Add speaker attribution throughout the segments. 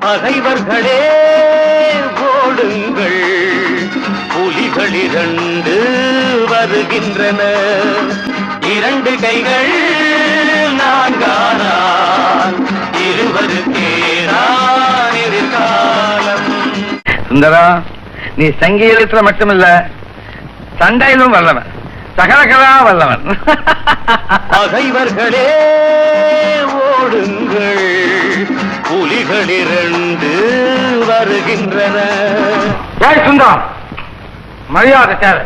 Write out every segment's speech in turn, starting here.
Speaker 1: பகைவர்களே ஓடுங்கள். புலிகள் இரண்டு வருகின்றன. இரண்டு கைகள் நான்கானால் இருவருக்கேதான் எதிர்காலம்
Speaker 2: சுந்தரா நீ சங்கீதத்துல மட்டுமில்ல சண்டையிலும் வல்லவன். சகலகலா வல்லவன்.
Speaker 1: பகைவர்களே ஓடுங்கள். புலிகள் இரண்டு வருகின்றன.
Speaker 2: ஏய் சுந்தரா மரியாதை தேவை.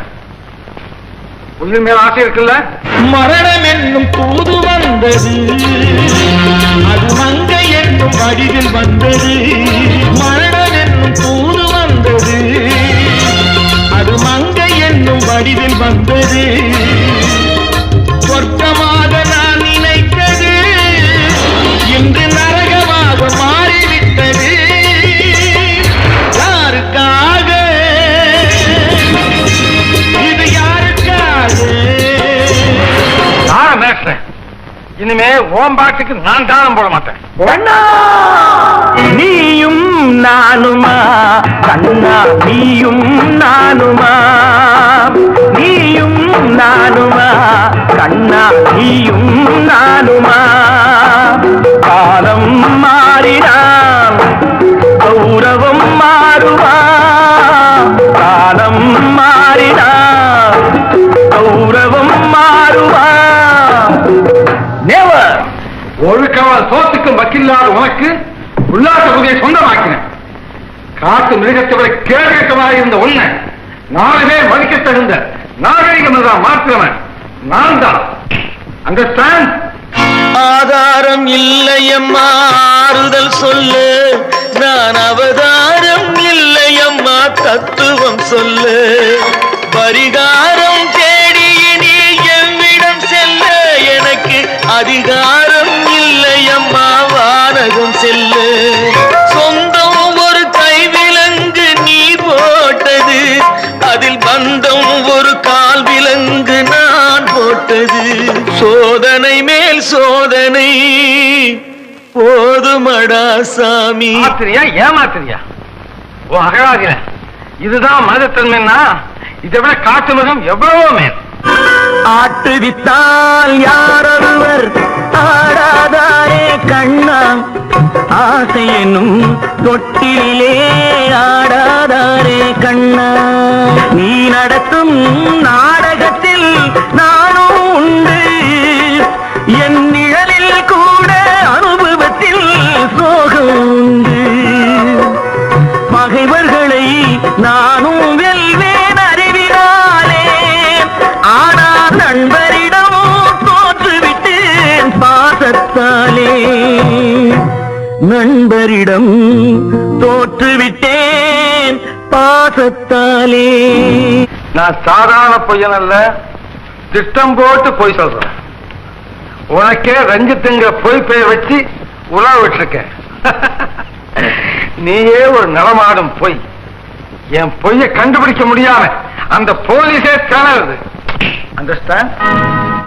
Speaker 2: புள்ளி மேல ஆசை இருக்குல்ல?
Speaker 3: மரணம் என்னும் தூது வந்தது. நான்
Speaker 2: பேசுறேன். இனிமே ஓம் பாட்டுக்கு நான் தானம் போட மாட்டேன்.
Speaker 3: நீயும் நானுமா? கண்ணா நீயும் நானுமா? நீயும்
Speaker 2: ஒழுக்கவல் வக்கில்லாத உனக்கு உல்லாச பகுதியை சொந்தமாக்கினேன் காட்டு மிருகத்தவரை விட இருந்த உன்னை நாலுமே மதிக்க தகுந்த நாகரிகம் தான் மாற்றுவன் நான் தான் அண்டர்ஸ்டாண்ட்
Speaker 3: ஆதாரம் இல்லையம்மா ஆறுதல் சொல்லு. நான் அவதாரம் இல்லையம்மா தத்துவம் சொல்லு. பரிகாரம் தேடி நீ எவ்விடம் செல்ல எனக்கு அதிகாரம் சோதனை மேல் சோதனை. போதுமடா சாமி.
Speaker 2: மாத்திரியா ஏமாத்திரியா? ஓ அகராதில இதுதான் மதத்தன்மைன்னா இதை விட காட்டு மிருகம் எவ்வளவோ மேல்.
Speaker 3: ஆட்டுவித்தால் யாரொருவர் ஆடாதாரே கண்ணா ஆசை என்னும் தொட்டிலே ஆடாதாரே கண்ணா நீ நடத்தும் நாடகத்தில் நானே நண்பரிடம் தோற்றுவிட்டேன் பாசத்தாலே.
Speaker 2: நான் சாதாரண பொய்யன் அல்ல திட்டம் போட்டு பொய் சொல்றேன். உனக்கே ரஞ்சித்துங்கிற பொய் பெயர் வச்சு உலக விட்டுருக்க நீயே ஒரு நலமாடும் பொய். என் பொய்யை கண்டுபிடிக்க முடியாம அந்த போலீஸே திணறுது. அண்டர்ஸ்டாண்ட்